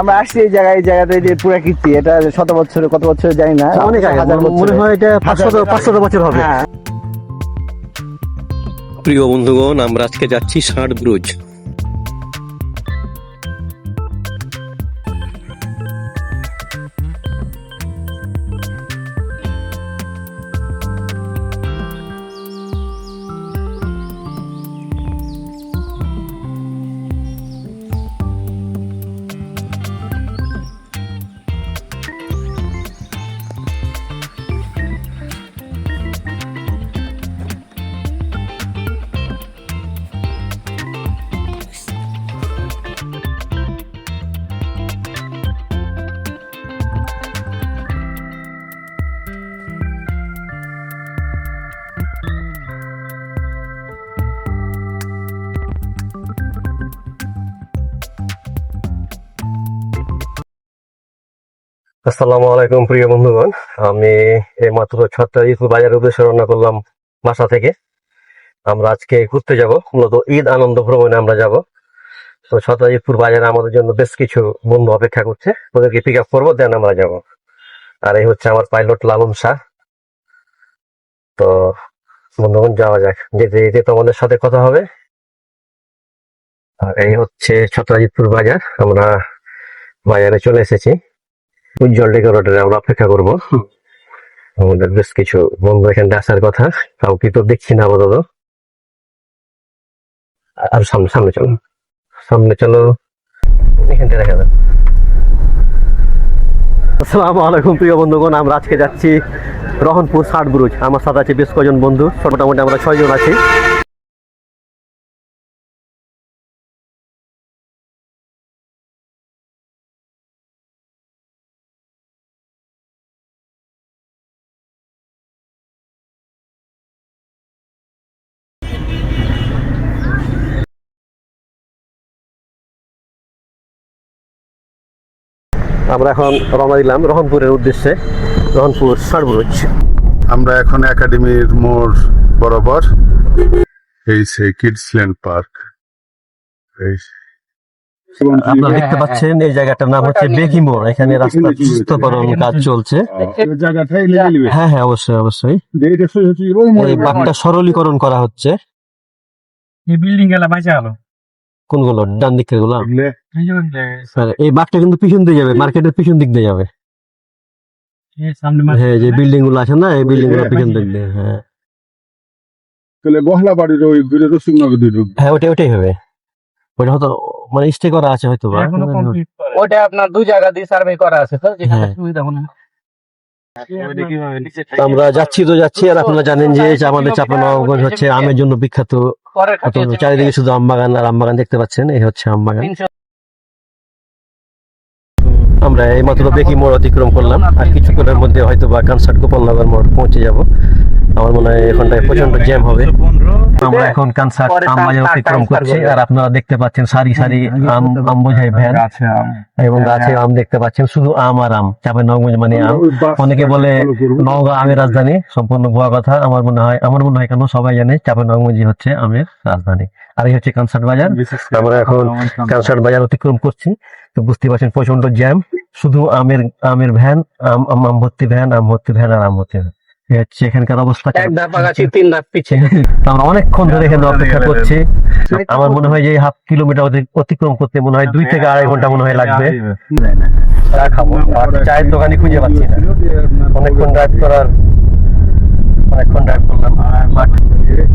আমরা আসছি এই জায়গায় এই জায়গাতে যে পুরা কীর্তি এটা শত বছরে কত বছর জানি না অনেক আগে হাজার মনে হয় এটা পাঁচশো পাঁচশো বছর হবে। হ্যাঁ। প্রিয় বন্ধুগণ আমরা আজকে যাচ্ছি ষাট ব্রুজ। আসসালামু আলাইকুম, প্রিয় বন্ধুগণ। আমি এই মাত্র ছটা ইসু বাজারের উদ্দেশ্যে রওনা করলাম বাসা থেকে। আমরা আজকে ঘুরতে যাব, মূলত ঈদ আনন্দ ভ্রমণে আমরা যাব। তো ছটাইপুর বাজারে আমাদের জন্য বেশ কিছু বন্ধু অপেক্ষা করছে, ওদেরকে পিক আপ করব দেন আমরা যাব। আর এই হচ্ছে আমার পাইলট লালন শাহ। তো বন্ধুগণ, যাওয়া যাক, যেতে যেতে তোমাদের সাথে কথা হবে। আর এই হচ্ছে ছটাইপুর বাজার, আমরা বাজারে চলে এসেছি। উজ্জ্বল ডেকোরেটরে আমরা অপেক্ষা করব। আমাদের বেশ কিছু বন্ধু এখানে আসার কথা। কাউকে তো দেখছি না আপাতত। আর সামনে সামনে চলো। সামনে চলো। এখান থেকে দেখা যাবে আসসালামু আলাইকুম প্রিয় বন্ধুগণ, আমরা আজকে যাচ্ছি রহনপুর ষাট আমার সাথে আছে বেশ কজন বন্ধু। মোটামুটি আমরা ছয়জন আছি। আমরা এখন রওনা দিলাম রহনপুরের উদ্দেশ্যে। রহনপুর ষাট ব্রুজ আমরা এখন একাডেমির মোড় বরাবর এই সেই কিডসল্যান্ড পার্ক। এই আপনারা দেখতে পাচ্ছেন এই জায়গাটার নাম হচ্ছে বেগি মোড়। এখানে রাস্তা সুস্থকরণ কাজ চলছে। হ্যাঁ হ্যাঁ অবশ্যই অবশ্যই। এই বাঘটা সরলীকরণ করা হচ্ছে। এই বিল্ডিং গেলা বাঁচা হলো কোনগুলো? ডান দিকেরগুলো এই বাঘটা কিন্তু পিছন দিয়ে যাবে মার্কেটের পিছন দিক দিয়ে যাবে। হ্যাঁ যে বিল্ডিংগুলো আছে না এই বিল্ডিংগুলো পিছন দিক দিয়ে হ্যাঁ। তাহলে গহলা বাড়ির ওই দূরে তো সিংনগর দিয়ে ঢুকবে হ্যাঁ ওটাই ওটাই হবে। ওটা হয়তো মানে স্টে করা আছে হয়তো বা এখনও ওটা আপনার দুই জায়গা দিয়ে সার্ভে করা আছে তো যেখানে হ্যাঁ। সুবিধা মনে হয়। আমরা যাচ্ছি তো যাচ্ছি আর আপনারা জানেন যে আমাদের চাপানগঞ্জ হচ্ছে আমের জন্য বিখ্যাত। চারিদিকে শুধু আমবাগান আর আমবাগান দেখতে পাচ্ছেন এই হচ্ছে আম বাগান। তিনশো আমরা এই মাত্র বেকি মোড় অতিক্রম করলাম। আর কিছুক্ষণের মধ্যে হয়তো বা কানসার্ট গোপালনগর মোড় পৌঁছে যাব। আমার মনে হয় এখানটায় প্রচণ্ড জ্যাম হবে। আমরা এখন কানসার্ট আম অতিক্রম করছি। আর আপনারা দেখতে পাচ্ছেন সারি সারি আম আম বোঝাই ভ্যান এবং গাছে আম দেখতে পাচ্ছেন। শুধু আম আর আম চাপের নবগঞ্জ মানে আম। অনেকে বলে নওগাঁ আমের রাজধানী সম্পূর্ণ ভুয়া কথা। আমার মনে হয় আমার মনে হয় কেন সবাই জানে চাপের নবগঞ্জ হচ্ছে আমের রাজধানী। আর এই হচ্ছে কানসার্ট বাজার। আমরা এখন কানসার্ট বাজার অতিক্রম করছি। তো বুঝতে পারছেন প্রচণ্ড জ্যাম শুধু আমের আমের ভ্যান আম আম ভর্তি ভ্যান আম ভর্তি ভ্যান আর আম ভর্তি ভ্যান এখানকার অবস্থা। পিছিয়ে আমরা অনেকক্ষণ ধরে এখানে অপেক্ষা করছি। আমার মনে হয় যে হাফ কিলোমিটার অতি- অতিক্রম করতে মনে হয় দুই থেকে আড়াই ঘণ্টা মনে হয় লাগবে। চা চায়ের দোকানই খুঁজে পাচ্ছি না। অনেকক্ষণ ড্রাইভ করার অনেকক্ষণ ড্রাইভ করলাম।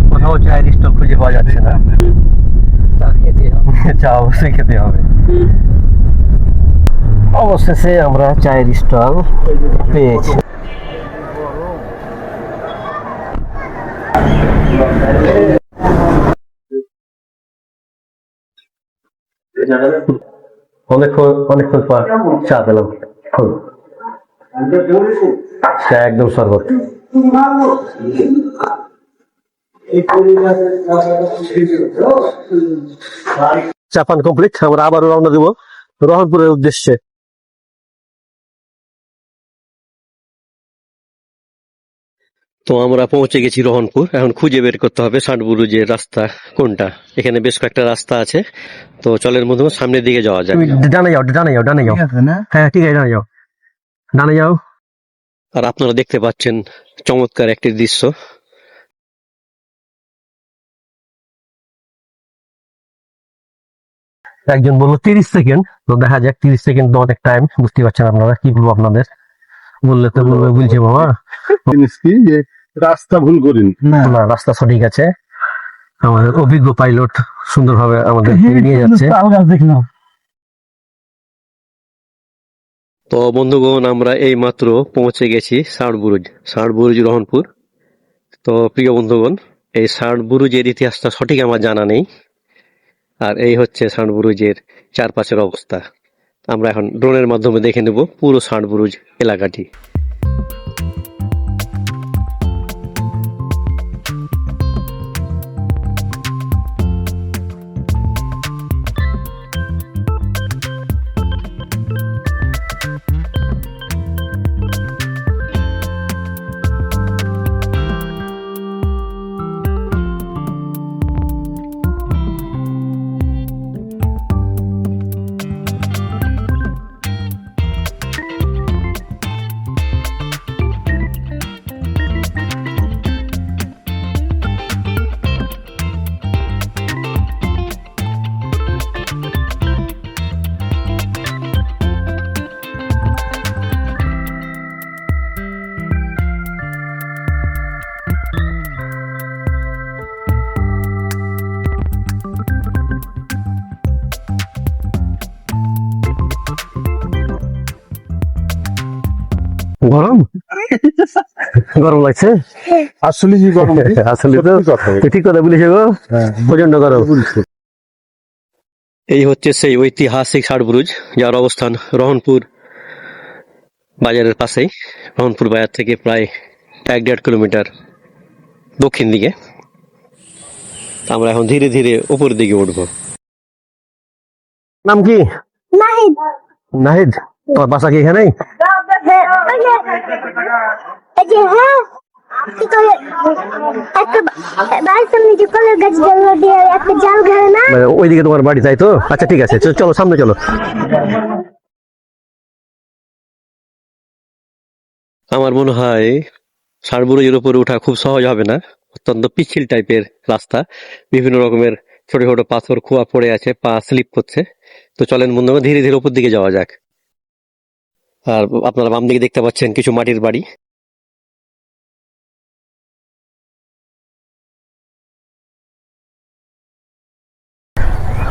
কোথাও চায়ের স্টল খুঁজে পাওয়া যাচ্ছে না। চা অবশ্যই খেতে হবে। অবশেষে আমরা চায়ের স্টল পেয়েছি। অনেকক্ষণ অনেকক্ষণ চা পেলাম। একদম শরবত। চাপান কমপ্লিট, আমরা আবারও রওনা দেবো রহনপুরের উদ্দেশ্যে। তো আমরা পৌঁছে গেছি রহনপুর। এখন খুঁজে বের করতে হবে ষাটবুরু যে রাস্তা কোনটা? এখানে বেশ কয়েকটা রাস্তা আছে। তো চলের মধ্যে সামনের দিকে যাওয়া তুমি ডানে যাও ডানে যাও ডানে যাও। হ্যাঁ ঠিক আছে ডানে যাও। ডানে যাও। আর আপনারা দেখতে পাচ্ছেন চমৎকার একটি দৃশ্য। একজন বলল তিরিশ সেকেন্ড। তো দেখা যাক তিরিশ সেকেন্ড তো অনেক টাইম বুঝতে পারছেন আপনারা কি বলব আপনাদের। বললে তো বলবে বলছে বাবা। জিনিস কি যে রাস্তা ভুল করিন? না না রাস্তা সঠিক আছে। আমাদের অভিজ্ঞ পাইলট সুন্দরভাবে আমাদের নিয়ে যাচ্ছে। দেখলাম। তো বন্ধুগণ আমরা এই মাত্র পৌঁছে গেছি ষাটবুরুজ ষাটবুরুজ রহনপুর। তো প্রিয় বন্ধুগণ এই ষাটবুরুজের ইতিহাসটা সঠিক আমার জানা নেই। আর এই হচ্ছে ষাটবুরুজের চারপাশের অবস্থা। আমরা এখন ড্রোনের মাধ্যমে দেখে নেব পুরো ষাটবুরুজ এলাকাটি। গরম? গরম লাগছে? আসলে যে গরম আসলে তো। ঠিক কথা বলেছে গো? প্রচণ্ড গরম। এই হচ্ছে সেই ঐতিহাসিক ষাটবুরুজ যার অবস্থান রহনপুর বাজারের পাশেই। রহনপুর বাজার থেকে প্রায় এক দেড় কিলোমিটার দক্ষিণ দিকে। আমরা এখন ধীরে ধীরে উপর দিকে উঠবো। নাম কি? নাহিদ। নাহিদ? তোমার বাসা কি এখানেই? হ্যাঁ, ওই মানে আচ্ছা আমার মনে হয় ষাটবুরুজের উপরে ওঠা খুব সহজ হবে না। অত্যন্ত পিচ্ছিল টাইপের রাস্তা। বিভিন্ন রকমের ছোট ছোট পাথর, খোয়া পড়ে আছে, পা স্লিপ করছে। তো চলেন বন্ধু ধীরে ধীরে উপর দিকে যাওয়া যাক। আর আপনারা বাম দিকে দেখতে পাচ্ছেন কিছু মাটির বাড়ি।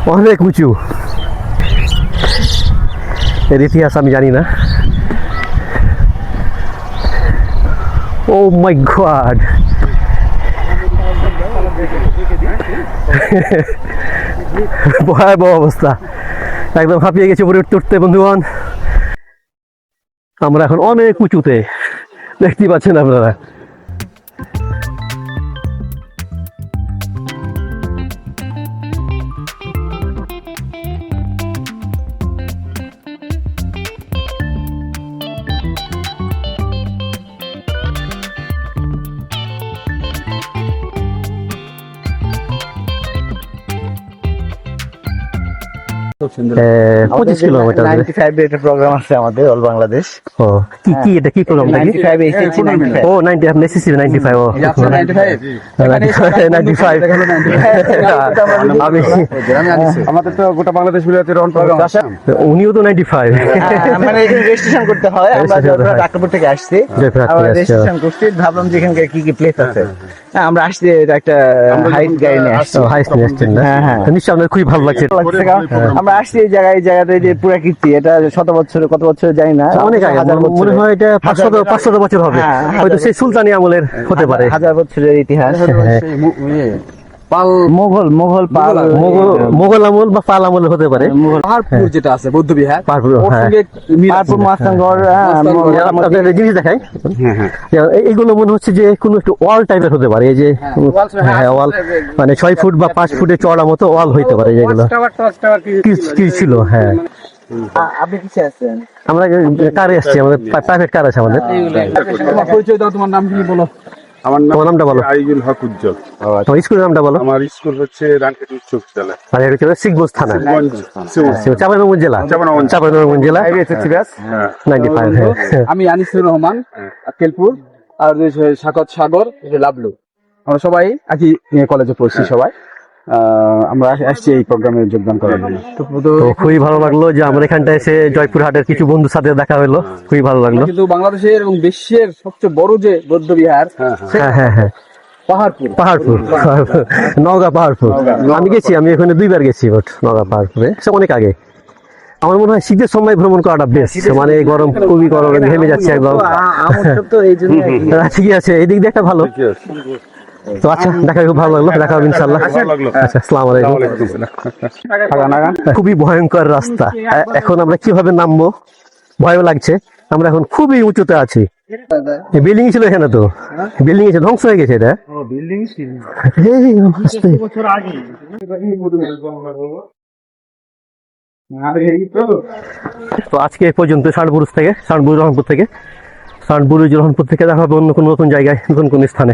অনেক উঁচু। এর ইতিহাস আমি জানি না। Oh my God. ভয়াবহ অবস্থা। একদম হাঁপিয়ে গেছে উপরে উঠতে উঠতে, বন্ধুগণ। আমরা এখন অনেক উঁচুতে দেখতে পাচ্ছেন আপনারা। পঁচিশ কিলোমিটার প্রোগ্রাম আছে আমাদের অল বাংলাদেশ ও কি কি এটা কি ফাইভ ও নাইনটি আপনি নাইনটি ফাইভ ও। নাইনটি ফাইভ আমি আমাদের তো গোটা বাংলাদেশ রহন প্রোগ্রাম উনিও তো নাইনটি ফাইভ মানে রেজিস্ট্রেশন করতে হয় আমরা হয়। ডাক্তারপুর থেকে আসছি। রেজিস্ট্রেশন করছি ভাবলাম যে এখানকার কি কি প্লেস আছে। হ্যাঁ, আমরা আসছি এটা একটা হাইট গাড়ি নিয়ে আসছি হাই স্কুল আসছেন হ্যাঁ, হ্যাঁ। নিশ্চয়ই আপনার খুবই ভালো লাগছে। লাগছে আমরা আসছি এই জায়গায় এই জায়গাতে যে পুরাকীর্তি এটা শত বছরে কত বছরে জানি না অনেক আগে মনে- হয় এটা পাঁচশো পাঁচশত বছর হবে। হ্যাঁ, হয়তো সেই সুলতানি আমলের হতে পারে। হাজার বছরের ইতিহাস। পাল মোগল মোগল পাল মোগল মোগল আমল বা পাল আমল হতে পারে। মোগল পাহাড়পুর যেটা আছে বৌদ্ধ বিহার পারপুর হ্যাঁ। মাস্তানগড় হ্যাঁ, মোটামুটি- আপনাদের একটা জিনিস দেখাই। এ- এগুলো মনে হচ্ছে যে কোনো একটু ওয়াল টাইপের হতে পারে এই যে হ্যাঁ ওয়াল মানে ছয় ফুট বা পাঁচ ফুটে চড়া মতো ওয়াল হইতে পারে যেগুলো কি কি ছিল হ্যাঁ। আপনি কিসে আছেন? আমরা কারে আসছি আমাদের প্রাইভেট কার আছে আমাদের। পরিচয় দাও তোমার নাম কি বলো? আমার নাম নামটা বলো। আইজুল হক উজ্জ্বল। তোমার স্কুলের নামটা বলো। আমার স্কুল হচ্ছে রানকেট উচ্চ বিদ্যালয়। আর এটা হচ্ছে শিখগঞ্জ থানা। চাপাইনগঞ্জ জেলা। জেলা। হ্যাঁ। ফাইভ হ্যাঁ আমি আনিসুর রহমান আক্কেলপুর। আর সাকত সাগর লাভলু আমরা সবাই একই কলেজে পড়ছি সবাই। আমরা আসছি এই প্রোগ্রামে যোগদান করার জন্য। তো খুবই ভালো লাগল যে আমার এখানটা এসে জয়পুরহাটের কিছু বন্ধুর সাথে দেখা হলো। খুবই ভালো লাগল। কিন্তু বাংলাদেশের এবং বিশ্বের সবচেয়ে বড় যে বৌদ্ধ বিহার হ্যাঁ। হ্যাঁ হ্যাঁ পাহাড়পুর। পাহাড়পুর নওগাঁ পাহাড়পুর। আমি গেছি আমি এখানে দুইবার গেছি ওট নওগাঁ পাহাড়পুরে। সে অনেক আগে। আমার মনে হয় শীতের সময় ভ্রমণ করাটা বেস্ট মানে গরম খুবই গরম ঘেমে যাচ্ছে একদম। তো ঠিকই আছে এদিক দিয়ে একটা ভালো। তো আচ্ছা দেখা খুব ভালো লাগল দেখা হবে ইনশাল্লাহ ভালো আচ্ছা আসসালামু আলাইকুম। খুবই ভয়ঙ্কর রাস্তা। এখন আমরা কীভাবে নামবো? ভয়ও লাগছে। আমরা এখন খুবই উঁচুতে আছি। বিল্ডিং ছিল এখানে তো। বিল্ডিং এসে ধ্বংস হয়ে গেছে এটা। এই, তো। আজকে এই পর্যন্ত ষাটবুরুজ থেকে ষাটবুরুজ রহনপুর থেকে। ষাটবুরুজ রহনপুর থেকে দেখা হবে অন্য কোনো নতুন জায়গায় নতুন কোনো স্থানে।